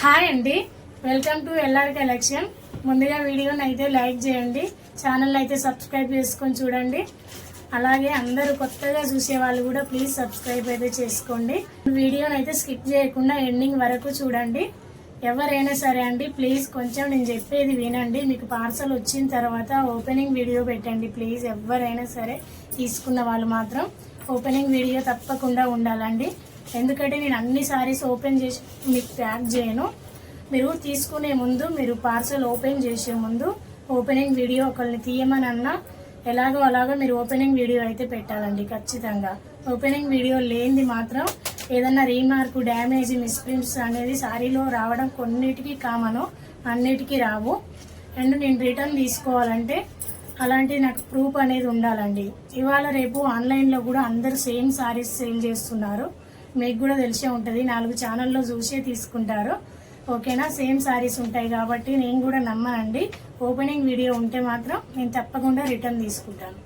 Hi అండి. Welcome to LR collection. ముందుగా వీడియోని అయితే లైక్ చేయండి. ఛానల్ అయితే సబ్స్క్రైబ్ చేసుకొని చూడండి. అలాగే అందరూ కొత్తగా చూసే వాళ్ళు కూడా ప్లీజ్ సబ్స్క్రైబ్ అయితే చేసుకోండి. వీడియోని అయితే స్కిప్ చేయకుండా ఎండింగ్ వరకు చూడండి. ఎవరైనా సరే అండి ప్లీజ్ కొంచెం నేను చెప్పేది వినండి. మీకు పార్సల్ వచ్చిన తర్వాత ఓపెనింగ్ వీడియో పెట్టండి. ప్లీజ్ ఎవరైనా సరే తీసుకున్న వాళ్ళు మాత్రం ఓపెనింగ్ వీడియో తప్పకుండా ఉండాలండి. ఎందుకంటే నేను అన్ని సారీస్ ఓపెన్ చేసి మీకు ప్యాక్ చేయను. మీరు తీసుకునే ముందు మీరు పార్సల్ ఓపెన్ చేసే ముందు ఓపెనింగ్ వీడియో ఒకరిని తీయమని అన్నా ఎలాగో అలాగో మీరు ఓపెనింగ్ వీడియో అయితే పెట్టాలండి ఖచ్చితంగా. ఓపెనింగ్ వీడియో లేనిది మాత్రం ఏదన్నా రీమార్క్ డ్యామేజ్ మిస్ప్రింట్స్ అనేది సారీలో రావడం కొన్నిటికి కామను అన్నిటికీ రావు. అండ్ నేను రిటర్న్ తీసుకోవాలంటే అలాంటి నాకు ప్రూఫ్ అనేది ఉండాలండి. ఇవాళ రేపు ఆన్లైన్లో కూడా అందరు సేమ్ సారీస్ సేల్ చేస్తున్నారు. మీకు కూడా తెలిసే ఉంటుంది. నాలుగు ఛానల్లో చూసే తీసుకుంటారు. ఓకేనా? సేమ్ సారీస్ ఉంటాయి కాబట్టి నేను కూడా నమ్మనండి. ఓపెనింగ్ వీడియో ఉంటే మాత్రం నేను తప్పకుండా రిటర్న్ తీసుకుంటాను.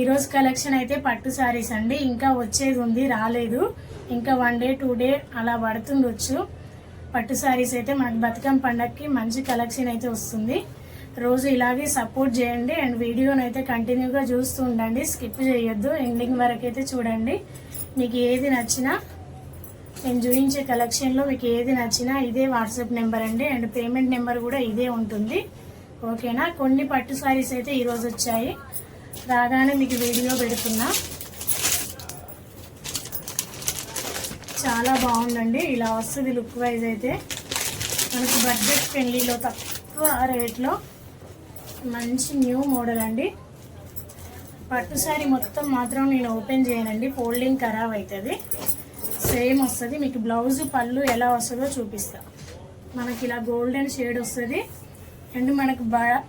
ఈరోజు కలెక్షన్ అయితే పట్టు సారీస్ అండి. ఇంకా వచ్చేది ఉంది రాలేదు. ఇంకా వన్ డే టూ డే అలా పడుతుండొచ్చు. పట్టు సారీస్ అయితే మనకు బతుకమ్మ పండగకి మంచి కలెక్షన్ అయితే వస్తుంది. రోజు ఇలాగే సపోర్ట్ చేయండి. అండ్ వీడియోని అయితే కంటిన్యూగా చూస్తూ ఉండండి. స్కిప్ చేయొద్దు. ఎండింగ్ వరకు అయితే చూడండి. మీకు ఏది నచ్చినా నేను చూపించే కలెక్షన్లో మీకు ఏది నచ్చినా ఇదే వాట్సాప్ నెంబర్ అండి. అండ్ పేమెంట్ నెంబర్ కూడా ఇదే ఉంటుంది. ఓకేనా? కొన్ని పట్టు సారీస్ అయితే ఈరోజు వచ్చాయి. రాగానే మీకు వీడియో పెడుతున్నా. చాలా బాగుందండి. ఇలా వస్తుంది లుక్ వైజ్ అయితే. మనకి బడ్జెట్ ఫ్రెండ్లీలో తక్కువ రేట్లో మంచి న్యూ మోడల్ అండి. పట్టు సారీ మొత్తం మాత్రం నేను ఓపెన్ చేయనండి. ఫోల్డింగ్ ఖరాబ్ అవుతుంది సేమ్ వస్తుంది. మీకు బ్లౌజ్ పళ్ళు ఎలా వస్తుందో చూపిస్తా. మనకి ఇలా గోల్డెన్ షేడ్ వస్తుంది. అండ్ మనకు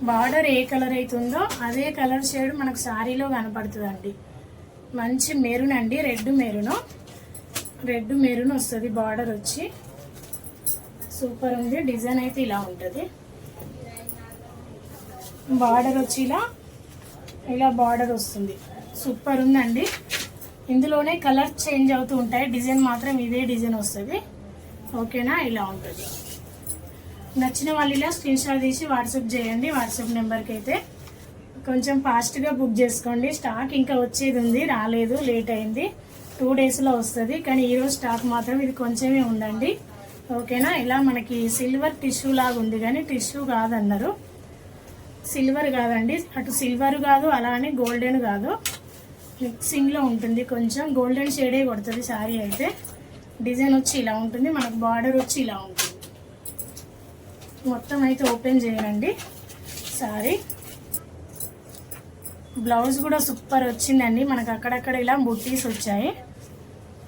బార్డర్ ఏ కలర్ అవుతుందో అదే కలర్ షేడ్ మనకు శారీలో కనపడుతుందండి. మంచి మెరూన్ అండి. Red maroon. రెడ్ మెరూన్ వస్తుంది బార్డర్ వచ్చి. సూపర్ ఉంది. డిజైన్ అయితే ఇలా ఉంటుంది. బార్డర్ వచ్చి ఇలా ఇలా బార్డర్ వస్తుంది. సూపర్ ఉందండి. ఇందులోనే కలర్ చేంజ్ అవుతూ ఉంటాయి. డిజైన్ మాత్రం ఇదే డిజైన్ వస్తుంది. ఓకేనా ఇలా ఉంటుంది. నచ్చిన వాళ్ళు ఇలా స్క్రీన్ షాట్ తీసి వాట్సాప్ చేయండి. వాట్సాప్ నెంబర్కి అయితే కొంచెం ఫాస్ట్గా బుక్ చేసుకోండి. స్టాక్ ఇంకా వచ్చేది ఉంది రాలేదు లేట్ అయింది. టూ డేస్లో వస్తుంది. కానీ ఈరోజు స్టాక్ మాత్రం ఇది కొంచెమే ఉందండి. ఓకేనా ఇలా మనకి సిల్వర్ టిష్యూ లాగా ఉంది కానీ టిష్యూ కాదన్నారు. సిల్వర్ కాదండి. అటు సిల్వర్ కాదు అలానే గోల్డెన్ కాదు. మిక్సింగ్లో ఉంటుంది కొంచెం. గోల్డెన్ షేడే కొడుతుంది శారీ అయితే. డిజైన్ వచ్చి ఇలా ఉంటుంది. మనకు బార్డర్ వచ్చి ఇలా ఉంటుంది. మొత్తం అయితే ఓపెన్ చేయనండి సారీ బ్లౌజ్ కూడా సూపర్ వచ్చిందండి. మనకు అక్కడక్కడ ఇలా బుట్టీస్ వచ్చాయి.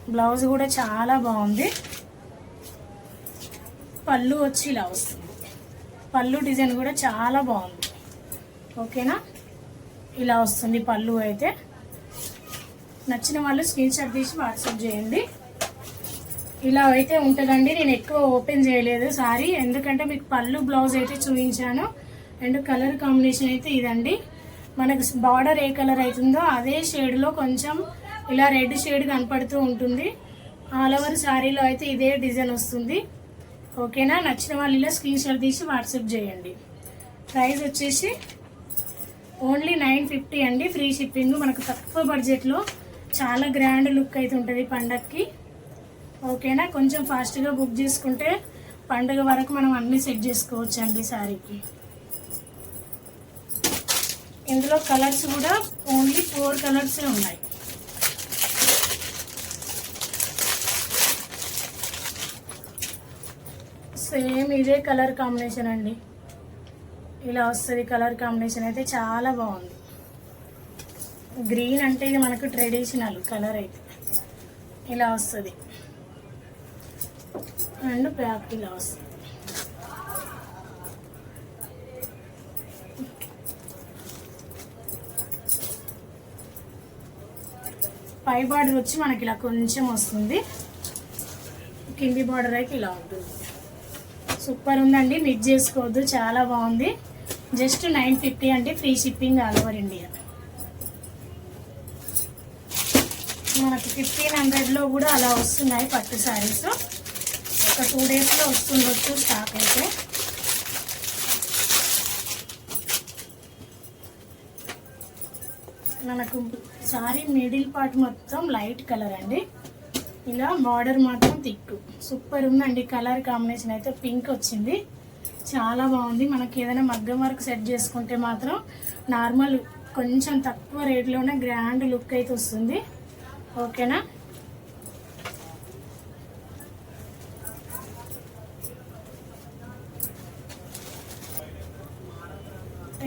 బ్లౌజ్ కూడా చాలా బాగుంది. పళ్ళు వచ్చి ఇలా వస్తుంది. పళ్ళు డిజైన్ కూడా చాలా బాగుంది. ఓకేనా? ఇలా వస్తుంది పళ్ళు అయితే. నచ్చిన వాళ్ళు స్క్రీన్ షాట్ తీసి వాట్సాప్ చేయండి. ఇలా అయితే ఉంటుందండి. నేను ఎక్కువ ఓపెన్ చేయలేదు సారీ. ఎందుకంటే మీకు పళ్ళు బ్లౌజ్ అయితే చూపించాను. అండ్ కలర్ కాంబినేషన్ అయితే ఇదండి. మనకు బార్డర్ ఏ కలర్ అవుతుందో అదే షేడ్లో కొంచెం ఇలా రెడ్ షేడ్ కనపడుతూ ఉంటుంది. ఆల్ ఓవర్ శారీలో అయితే ఇదే డిజైన్ వస్తుంది. ఓకేనా? నచ్చిన వాళ్ళు ఇలా స్క్రీన్ షాట్ తీసి వాట్సాప్ చేయండి. ప్రైస్ వచ్చేసి ఓన్లీ నైన్ ఫిఫ్టీ అండి ఫ్రీ షిప్పింగ్. మనకు తక్కువ బడ్జెట్లో చాలా గ్రాండ్ లుక్ అయితే ఉంటుంది పండగకి ఓకేనా? కొంచెం ఫాస్ట్గా బుక్ చేసుకుంటే పండుగ వరకు మనం అన్నీ సెట్ చేసుకోవచ్చు అండి శారీకి ఇందులో కలర్స్ కూడా ఓన్లీ ఫోర్ కలర్స్ ఉన్నాయి. సేమ్ ఇదే కలర్ కాంబినేషన్ అండి. ఇలా వస్తుంది కలర్ కాంబినేషన్ అయితే చాలా బాగుంది. గ్రీన్ అంటే ఇది మనకు ట్రెడిషనల్ కలర్ అయితే. ఇలా వస్తుంది. అండ్ బ్యాక్ ఇలా వస్తుంది. పై బార్డర్ వచ్చి మనకి ఇలా కొంచెం వస్తుంది. కింది బార్డర్ అయితే ఇలా ఉంటుంది. సూపర్ ఉందండి. మిక్స్ చేసుకోవద్దు. చాలా బాగుంది. జస్ట్ నైన్ ఫిఫ్టీ అంటే free shipping all over India. మనకి ఫిఫ్టీన్ హండ్రెడ్లో కూడా అలా వస్తున్నాయి పట్టు శారీస్. ఒక టూ డేస్లో వస్తుండొచ్చు స్టాక్ అయితే. మనకు సారీ మిడిల్ పార్ట్ మొత్తం లైట్ కలర్ అండి. ఇలా బార్డర్ మాత్రం థిక్. సూపర్ ఉందండి కలర్ కాంబినేషన్ అయితే పింక్ వచ్చింది. చాలా బాగుంది. మనకి ఏదైనా మగ్గం వర్క్ సెట్ చేసుకుంటే మాత్రం నార్మల్ కొంచెం తక్కువ రేట్లోనే గ్రాండ్ లుక్ అయితే వస్తుంది. ఓకేనా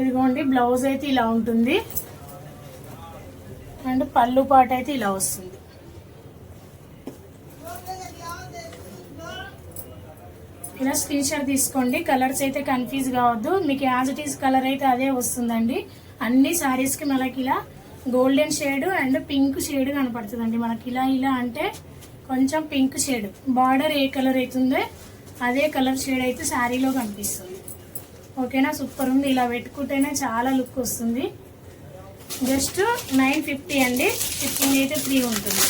ఇదిగోండి బ్లౌజ్ అయితే ఇలా ఉంటుంది. అండ్ పళ్ళు పాట అయితే ఇలా వస్తుంది. ఇలా స్క్రీన్ షాట్ తీసుకోండి. కలర్స్ అయితే కన్ఫ్యూజ్ కావద్దు. మీకు యాజ్ ఇట్ ఈస్ కలర్ అయితే అదే వస్తుందండి. అన్ని శారీస్కి మనకి ఇలా golden shade and pink shade కనపడుతుందండి. మనకి ఇలా ఇలా అంటే కొంచెం పింక్ షేడ్ బార్డర్ ఏ కలర్ అవుతుందో అదే కలర్ షేడ్ అయితే శారీలో కనిపిస్తుంది. ఓకేనా సూపర్ ఉంది. ఇలా పెట్టుకుంటేనే చాలా లుక్ వస్తుంది. జస్ట్ నైన్ ఫిఫ్టీ అండి. షిప్పింగ్ అయితే ఫ్రీ ఉంటుంది.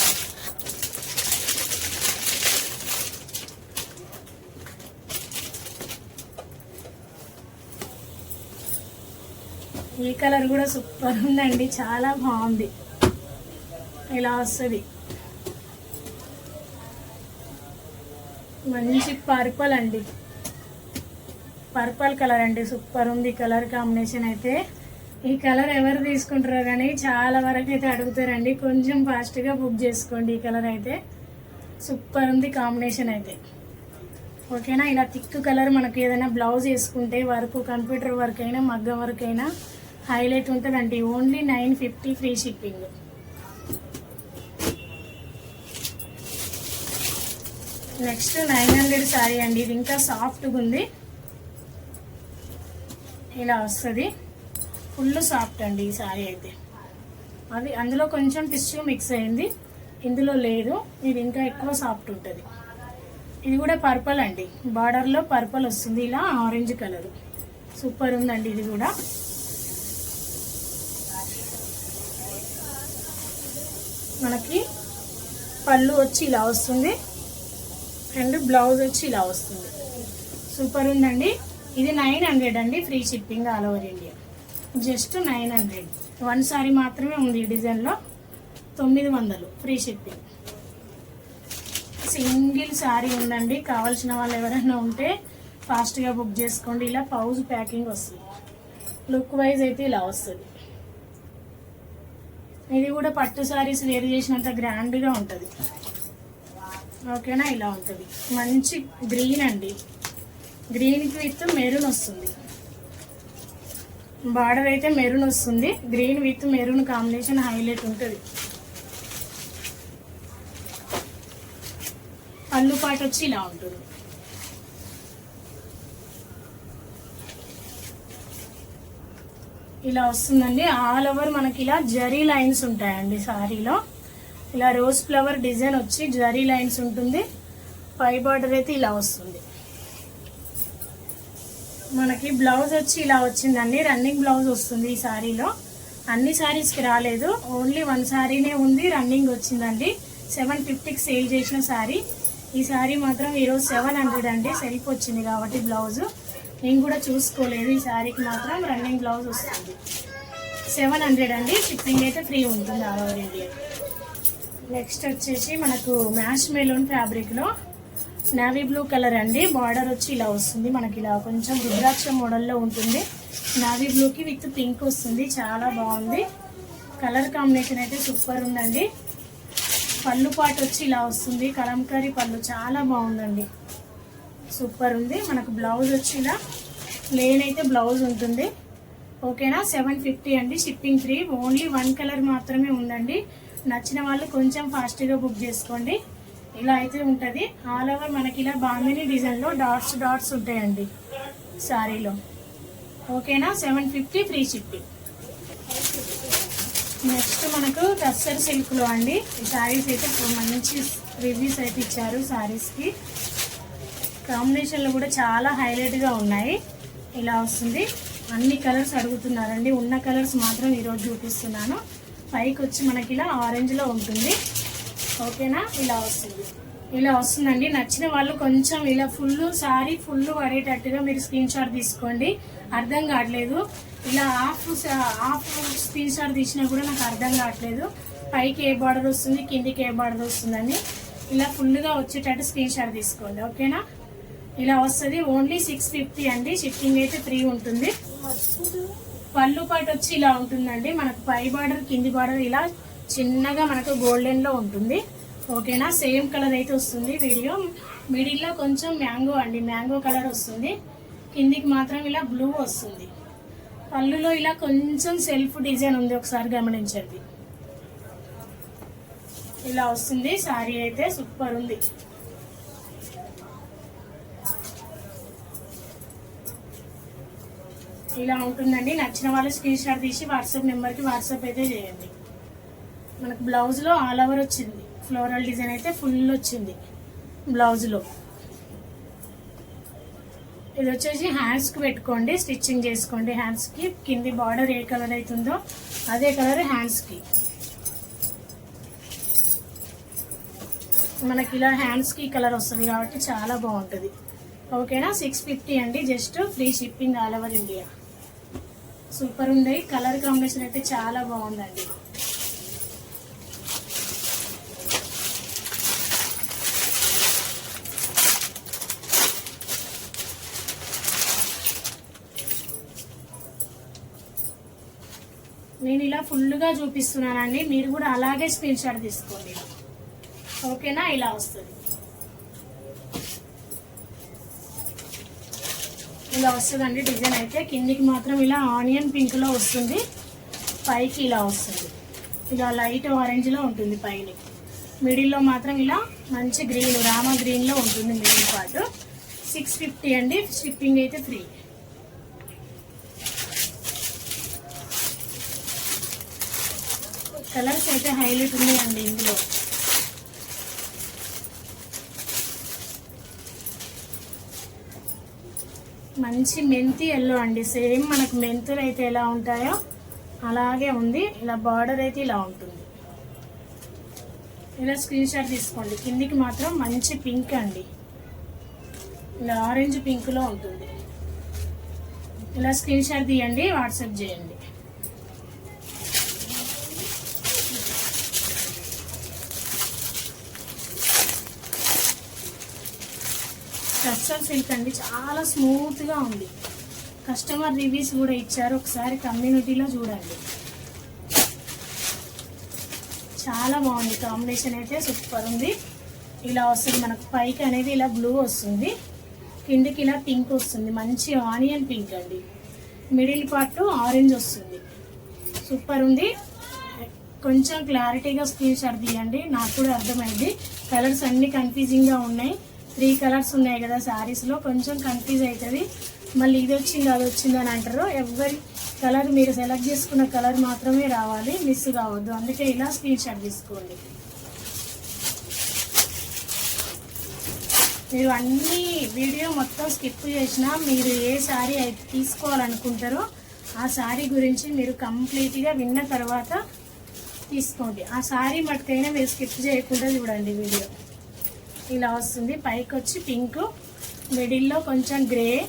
ఈ కలర్ కూడా సూపర్ ఉందండి చాలా బాగుంది. ఇలా వస్తుంది. మంచి పర్పల్ అండి. పర్పల్ కలర్ అండి సూపర్ ఉంది. కలర్ కాంబినేషన్ అయితే ఈ కలర్ ఎవరు తీసుకుంటారో కానీ చాలా వరకు అయితే అడుగుతారండి. కొంచెం ఫాస్ట్గా బుక్ చేసుకోండి ఈ కలర్ అయితే. సూపర్ ఉంది కాంబినేషన్ అయితే. ఓకేనా? ఇలా థిక్ కలర్ మనకు ఏదైనా బ్లౌజ్ వేసుకుంటే వర్క్ కంప్యూటర్ వర్క్ అయినా మగ్గం వర్క్ అయినా హైలైట్ ఉంటుందండి. Only nine fifty free shipping. Next nine hundred sari అండి. ఇది ఇంకా సాఫ్ట్గా ఉంది. ఇలా వస్తుంది. ఫుల్ సాఫ్ట్ అండి ఈ శారీ అయితే. అది అందులో కొంచెం టిష్యూ మిక్స్ అయింది. ఇందులో లేదు. ఇది ఇంకా ఎక్కువ సాఫ్ట్ ఉంటుంది. ఇది కూడా పర్పల్ అండి. బార్డర్లో పర్పల్ వస్తుంది. ఇలా ఆరెంజ్ కలర్. సూపర్ ఉందండి ఇది కూడా. మనకి పళ్ళు వచ్చి ఇలా వస్తుంది. అండ్ బ్లౌజ్ వచ్చి ఇలా వస్తుంది. సూపర్ ఉందండి. ఇది నైన్ హండ్రెడ్ అండి free shipping all over India. Just nine hundred. One sari మాత్రమే ఉంది ఈ డిజైన్లో. తొమ్మిది వందలు ఫ్రీ షిప్పింగ్. సింగిల్ సారీ ఉందండి. కావాల్సిన వాళ్ళు ఎవరైనా ఉంటే ఫాస్ట్గా బుక్ చేసుకోండి. ఇలా పౌజ్ ప్యాకింగ్ వస్తుంది. లుక్ వైజ్ అయితే ఇలా వస్తుంది. ఇది కూడా పట్టు సారీస్ వేరు చేసినంత గ్రాండ్గా ఉంటుంది. ఓకేనా? ఇలా ఉంటుంది. మంచి గ్రీన్ అండి. గ్రీన్కి విత్ మెరూన్ వస్తుంది. బార్డర్ అయితే మెరూన్ వస్తుంది. Green with maroon combination highlight ఉంటుంది. పళ్ళు పాట వచ్చి ఇలా ఉంటుంది. ఇలా వస్తుందండి. ఆల్ ఓవర్ మనకి ఇలా జరీ లైన్స్ ఉంటాయండి సారీలో. ఇలా రోజ్ ఫ్లవర్ డిజైన్ వచ్చి జరీ లైన్స్ ఉంటుంది. పై బార్డర్ అయితే ఇలా వస్తుంది. మనకి బ్లౌజ్ వచ్చి ఇలా వచ్చిందండి. రన్నింగ్ బ్లౌజ్ వస్తుంది ఈ శారీలో అన్ని సారీస్కి రాలేదు. ఓన్లీ వన్ శారీనే ఉంది. రన్నింగ్ వచ్చిందండి. సెవెన్ ఫిఫ్టీకి సేల్ చేసిన శారీ ఈ సారీ మాత్రం ఈరోజు సెవెన్ హండ్రెడ్ అండి. సెల్ఫ్ వచ్చింది కాబట్టి బ్లౌజ్. నేను కూడా చూసుకోలేదు. ఈ శారీకి మాత్రం రన్నింగ్ బ్లౌజ్ వస్తుంది. సెవెన్ హండ్రెడ్ అండి. షిప్పింగ్ అయితే ఫ్రీ ఉంటుంది ఆల్ ఓవర్ ఇండియా నెక్స్ట్ వచ్చేసి మనకు మ్యాష్ మెలూన్ ఫ్యాబ్రిక్లో నావీ బ్లూ కలర్ అండి. బార్డర్ వచ్చి ఇలా వస్తుంది. మనకి ఇలా కొంచెం రుద్రాక్ష మోడల్లో ఉంటుంది. నావీ బ్లూకి విత్ పింక్ వస్తుంది. చాలా బాగుంది. కలర్ కాంబినేషన్ అయితే సూపర్ ఉందండి. పళ్ళు పాటు వచ్చి ఇలా వస్తుంది. కలంకారీ పళ్ళు చాలా బాగుందండి. సూపర్ ఉంది. మనకు బ్లౌజ్ వచ్చిన ఇలా ప్లేన్ అయితే బ్లౌజ్ ఉంటుంది. ఓకేనా? సెవెన్ ఫిఫ్టీ అండి shipping free. Only one colour మాత్రమే ఉందండి. నచ్చిన వాళ్ళు కొంచెం ఫాస్ట్గా బుక్ చేసుకోండి. ఇలా అయితే ఉంటుంది. ఆల్ ఓవర్ మనకి ఇలా బాంబిని డిజైన్లో డాట్స్ డాట్స్ ఉంటాయండి శారీలో ఓకేనా? Seven fifty free shipping. Next మనకు టస్సర్ సిల్క్లో అండి. ఈ శారీస్ అయితే మంచి రివ్యూస్ అయితే ఇచ్చారు శారీస్కి కాంబినేషన్లు కూడా చాలా హైలైట్గా ఉన్నాయి. ఇలా వస్తుంది. అన్ని కలర్స్ అడుగుతున్నారండి. ఉన్న కలర్స్ మాత్రం ఈరోజు చూపిస్తున్నాను. పైకి వచ్చి మనకి ఇలా ఆరెంజ్లో ఉంటుంది. ఓకేనా ఇలా వస్తుంది. ఇలా వస్తుందండి. నచ్చిన వాళ్ళు కొంచెం ఇలా ఫుల్ సారీ ఫుల్ పడేటట్టుగా మీరు స్క్రీన్ షాట్ తీసుకోండి. అర్థం కావట్లేదు. ఇలా హాఫ్ హాఫ్ స్క్రీన్ షాట్ తీసినా కూడా నాకు అర్థం కావట్లేదు. పైకి ఏ బార్డర్ వస్తుంది? కిందికి ఏ బార్డర్ వస్తుందని. ఇలా ఫుల్గా వచ్చేటట్టు స్క్రీన్ షాట్ తీసుకోండి. ఓకేనా ఇలా వస్తుంది. ఓన్లీ సిక్స్ ఫిఫ్టీ అండి. షిఫ్టింగ్ అయితే ఫ్రీ ఉంటుంది. పళ్ళు పాటు వచ్చి ఇలా ఉంటుందండి. మనకు పై బార్డర్ కింది బార్డర్ ఇలా చిన్నగా మనకు గోల్డెన్లో ఉంటుంది. ఓకేనా సేమ్ కలర్ అయితే వస్తుంది వీడియో. మిడిల్లో కొంచెం మ్యాంగో అండి. మ్యాంగో కలర్ వస్తుంది. కిందికి మాత్రం ఇలా బ్లూ వస్తుంది. పళ్ళులో ఇలా కొంచెం సెల్ఫ్ డిజైన్ ఉంది. ఒకసారి గమనించండి. ఇలా వస్తుంది. శారీ అయితే సూపర్ ఉంది. ఇలా ఉంటుందండి. నచ్చిన వాళ్ళు స్క్రీన్ షాట్ తీసి వాట్సాప్ నెంబర్కి వాట్సాప్ అయితే చేయండి. మనకు బ్లౌజ్లో ఆల్ ఓవర్ వచ్చింది. ఫ్లోరల్ డిజైన్ అయితే ఫుల్ వచ్చింది. బ్లౌజ్లో ఇది వచ్చేసి హ్యాండ్స్కి పెట్టుకోండి. స్టిచ్చింగ్ చేసుకోండి. హ్యాండ్స్కి కింది బార్డర్ ఏ కలర్ అవుతుందో అదే కలర్ హ్యాండ్స్కి మనకి ఇలా హ్యాండ్స్కి కలర్ వస్తుంది కాబట్టి చాలా బాగుంటుంది. ఓకేనా సిక్స్ ఫిఫ్టీ అండి. Just free shipping all over India super ఉంది. కలర్ కాంబినేషన్ అయితే చాలా బాగుందండి. నేను ఇలా ఫుల్గా చూపిస్తున్నానండి. మీరు కూడా అలాగే స్క్రీన్ షాట్ తీసుకోండి. ఓకేనా? ఇలా వస్తుంది. ఇలా వస్తుందండి డిజైన్ అయితే. కిందికి మాత్రం ఇలా ఆనియన్ పింక్లో వస్తుంది. పైకి ఇలా వస్తుంది. ఇలా లైట్ ఆరెంజ్లో ఉంటుంది పైన. మిడిల్లో మాత్రం ఇలా మంచి గ్రీన్ రామ గ్రీన్లో ఉంటుంది మిడిల్ పార్ట్ సిక్స్ ఫిఫ్టీ అండి. షిప్పింగ్ అయితే ఫ్రీ కలర్స్ అయితే హైలైట్ ఉన్నాయండి ఇందులో. మంచి మెంతి ఎల్లో అండి. సేమ్ మనకు మెంతులు అయితే ఎలా ఉంటాయో అలాగే ఉంది. ఇలా బార్డర్ అయితే ఇలా ఉంటుంది. ఇలా స్క్రీన్ షాట్ తీసుకోండి. కిందికి మాత్రం మంచి పింక్ అండి. ఇలా ఆరెంజ్ పింక్లో ఉంటుంది. ఇలా స్క్రీన్ షాట్ తీయండి వాట్సాప్ చేయండి. టస్సర్ సిల్క్ అండి చాలా స్మూత్గా ఉంది. కస్టమర్ రివ్యూస్ కూడా ఇచ్చారు. ఒకసారి కమ్యూనిటీలో చూడండి. చాలా బాగుంది. కాంబినేషన్ అయితే సూపర్ ఉంది. ఇలా వస్తుంది. మనకు పైకి అనేది ఇలా బ్లూ వస్తుంది. కిందికి ఇలా పింక్ వస్తుంది. మంచి ఆనియన్ పింక్ అండి. మిడిల్ పార్ట్ ఆరెంజ్ వస్తుంది. సూపర్ ఉంది. కొంచెం క్లారిటీగా స్క్రీన్ షాట్ తీయండి. నాకు కూడా అర్థమైంది. కలర్స్ అన్ని కన్ఫ్యూజింగ్గా ఉన్నాయి. త్రీ కలర్స్ ఉన్నాయి కదా శారీస్లో కొంచెం కన్ఫ్యూజ్ అవుతుంది మళ్ళీ ఇది వచ్చింది అది వచ్చింది అని అంటారు. ఎవరి కలర్ మీరు సెలెక్ట్ చేసుకున్న కలర్ మాత్రమే రావాలి మిస్ కావద్దు. అందుకే ఇలా స్క్రీన్ షాట్ తీసుకోండి. మీరు అన్ని వీడియో మొత్తం స్కిప్ చేసినా మీరు ఏ శారీ అయితే తీసుకోవాలనుకుంటారో ఆ శారీ గురించి మీరు కంప్లీట్గా విన్న తర్వాత తీసుకోండి. ఆ శారీ మటుకైనా మీరు స్కిప్ చేయకుండా చూడండి వీడియో ఇలా వస్తుంది. పైకి వచ్చి పింక్ మిడిల్లో కొంచెం గ్రే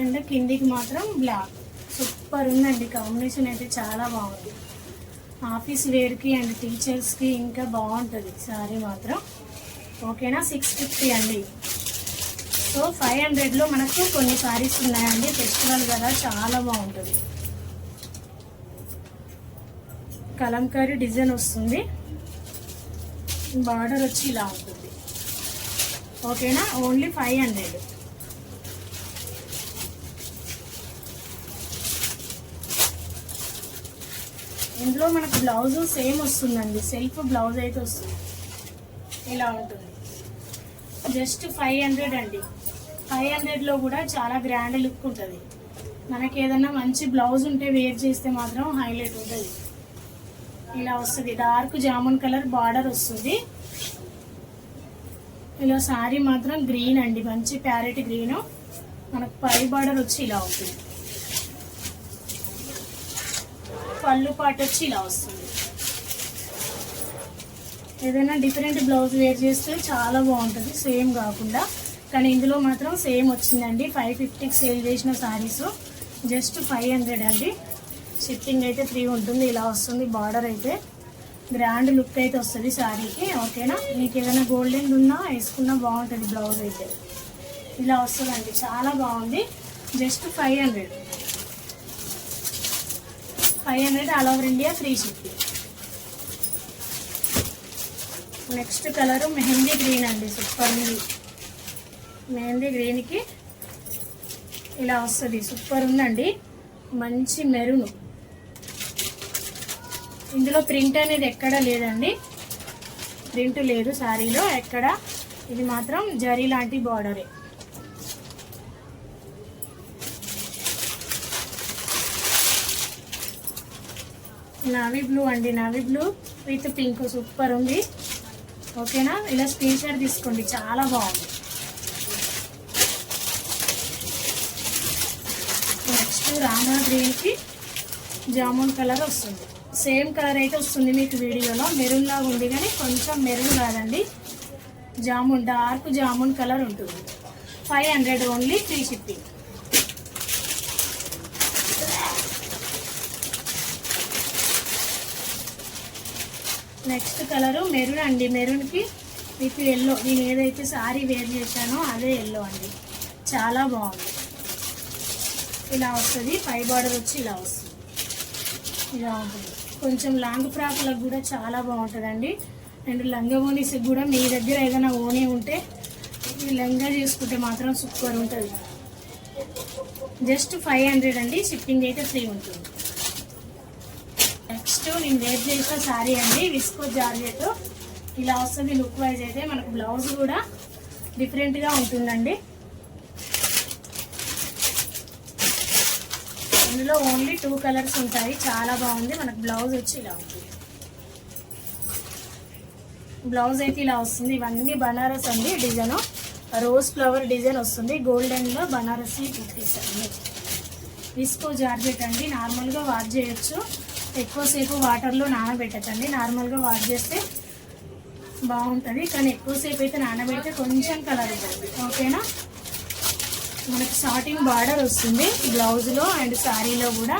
అండ్ కిందికి మాత్రం బ్లాక్. సూపర్ ఉందండి. కాంబినేషన్ అయితే చాలా బాగుంది. ఆఫీస్ వేర్కి అండ్ టీచర్స్కి ఇంకా బాగుంటుంది సారీ మాత్రం. ఓకేనా? సిక్స్ ఫిఫ్టీ అండి. సో ఫైవ్ హండ్రెడ్లో మనకు కొన్ని శారీస్ ఉన్నాయండి. ఫెస్టివల్ కదా చాలా బాగుంటుంది. కలంకారీ డిజైన్ వస్తుంది. బార్డర్ వచ్చి ఇలా ఉంటుంది. ఓకేనా? Only five hundred. ఇందులో మనకు బ్లౌజ్ సేమ్ వస్తుందండి. సెల్ఫ్ బ్లౌజ్ అయితే వస్తుంది. ఇలా ఉంటుంది. జస్ట్ ఫైవ్ హండ్రెడ్ అండి. ఫైవ్ హండ్రెడ్లో కూడా చాలా గ్రాండ్ లుక్ ఉంటుంది. మనకి ఏదన్నా మంచి బ్లౌజ్ ఉంటే వేర్ చేస్తే మాత్రం హైలైట్ ఉంటుంది. ఇలా వస్తుంది. డార్క్ జామున్ కలర్ బార్డర్ వస్తుంది. ఇలా సారీ మాత్రం గ్రీన్ అండి మంచి ప్యారెట్ గ్రీన్. మనకు పై బార్డర్ వచ్చి ఇలా ఉంటుంది. పళ్ళు పాట వచ్చి ఇలా వస్తుంది. ఏదైనా డిఫరెంట్ బ్లౌజ్ వేర్ చేస్తే చాలా బాగుంటుంది సేమ్ కాకుండా. కానీ ఇందులో మాత్రం సేమ్ వచ్చిందండి ఫైవ్ ఫిఫ్టీకి సేల్ చేసిన శారీస్ జస్ట్ ఫైవ్ హండ్రెడ్ అండి. షిప్పింగ్ అయితే ఫ్రీ ఉంటుంది ఇలా వస్తుంది బార్డర్ అయితే. గ్రాండ్ లుక్ అయితే వస్తుంది శారీకి ఓకేనా? మీకు ఏదైనా గోల్డెన్ ఉన్నా వేసుకున్నా బాగుంటుంది బ్లౌజ్ అయితే. ఇలా వస్తుందండి చాలా బాగుంది. Just five hundred. Five hundred all over India free shipping next colour mehndi green అండి సూపర్ ఉంది. మెహందీ గ్రీన్కి ఇలా వస్తుంది సూపర్ ఉందండి. మంచి మెరును. ఇందులో ప్రింట్ అనేది ఎక్కడ లేదండి. ప్రింట్ లేదు శారీలో ఎక్కడ? ఇది మాత్రం జరీ లాంటి బార్డరే నావీ బ్లూ అండి navy blue with pink. Super ఉంది. ఓకేనా? ఇలా స్క్రీన్ షాట్ తీసుకోండి. చాలా బాగుంది. నెక్స్ట్ రామా గ్రీన్కి జామున్ కలర్ వస్తుంది. సేమ్ కలర్ అయితే వస్తుంది మీకు వీడియోలో. మెరూన్ లాగా ఉంది కానీ కొంచెం మెరూన్ కాదండి. జామున్ డార్క్ జామున్ కలర్ ఉంటుంది. Five hundred only free shipping next colour maroon అండి. మెరూన్కి మీకు ఎల్లో నేను ఏదైతే సారీ వేర్ చేశానో అదే ఎల్లో అండి. చాలా బాగుంది. ఇలా వస్తుంది. పై బార్డర్ వచ్చి ఇలా వస్తుంది. ఇలా ఉంటుంది. కొంచెం లాంగ్ ఫ్రాక్లకు కూడా చాలా బాగుంటుందండి. అండ్ లంగా ఓనీస్కి కూడా మీ దగ్గర ఏదైనా ఓనీ ఉంటే ఈ లంగా చేసుకుంటే మాత్రం సూపర్ ఉంటుంది. జస్ట్ ఫైవ్ హండ్రెడ్ అండి షిప్పింగ్ అయితే ఫ్రీ ఉంటుంది. నెక్స్ట్ నేను వేర్ చేసిన శారీ అండి విస్కో జార్జెట్. ఇలా వస్తుంది లుక్ వైజ్ అయితే మనకు బ్లౌజ్ కూడా డిఫరెంట్గా ఉంటుందండి. ఇందులో ఓన్లీ టూ కలర్స్ ఉంటాయి. చాలా బాగుంది. మనకు బ్లౌజ్ వచ్చి ఇలా ఉంటుంది బ్లౌజ్ అయితే ఇలా వస్తుంది. ఇవన్నీ బనారస్ అండి డిజైన్. రోజ్ ఫ్లవర్ డిజైన్ వస్తుంది. గోల్డెన్లో బనారస్ కుర్తీస్ అండి. విస్కో జార్జెట్ అండి. నార్మల్గా వాష్ చేయొచ్చు. ఎక్కువసేపు వాటర్లో నానబెట్టకండి. నార్మల్గా వాష్ చేస్తే బాగుంటుంది. కానీ ఎక్కువసేపు అయితే నానబెడితే కొంచెం కలర్ ఉంటుంది ఓకేనా? మనకి సాటిన్ బార్డర్ వస్తుంది. బ్లౌజ్లో అండ్ శారీలో కూడా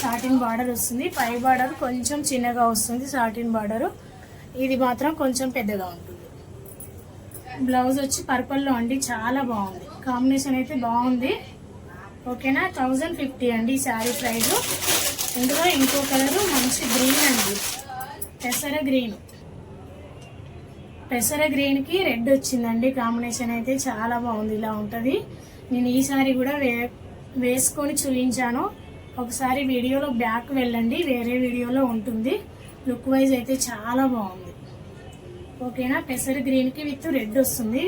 సాటిన్ బార్డర్ వస్తుంది. పై బార్డర్ కొంచెం చిన్నగా వస్తుంది సాటిన్ బార్డరు ఇది మాత్రం కొంచెం పెద్దగా ఉంటుంది. బ్లౌజ్ వచ్చి పర్పల్లో అండి. చాలా బాగుంది. కాంబినేషన్ అయితే బాగుంది. ఓకేనా థౌజండ్ ఫిఫ్టీ అండి శారీ ప్రైస్ ఇందులో ఇంకో కలరు మంచి గ్రీన్ అండి. పెసర గ్రీన్ పెసర గ్రీన్కి రెడ్ వచ్చిందండి. కాంబినేషన్ అయితే చాలా బాగుంది. ఇలా ఉంటుంది. నేను ఈసారి కూడా వే వేసుకొని చూపించాను. ఒకసారి వీడియోలో బ్యాక్ వెళ్ళండి వేరే వీడియోలో ఉంటుంది. లుక్ వైజ్ అయితే చాలా బాగుంది. ఓకేనా? పెసర గ్రీన్కి విత్ రెడ్ వస్తుంది.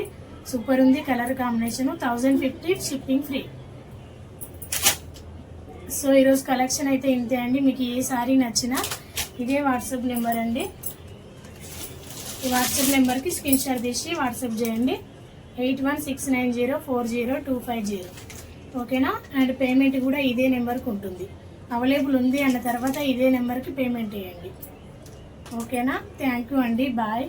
సూపర్ ఉంది colour combination. Thousand fifty shipping free. So ఈరోజు కలెక్షన్ అయితే ఇంతే అండి. మీకు ఏ సారీ నచ్చినా ఇదే వాట్సాప్ నెంబర్ అండి. ఈ వాట్సాప్ నెంబర్కి స్క్రీన్ షాట్ తీసి వాట్సాప్ చేయండి. Eight one six nine zero four zero two five zero. ఓకేనా? అండ్ పేమెంట్ కూడా ఇదే నెంబర్కి ఉంటుంది. అవైలబుల్ ఉంది అన్న తర్వాత ఇదే నెంబర్కి పేమెంట్ చేయండి. ఓకేనా? థ్యాంక్ యూ అండి. బాయ్.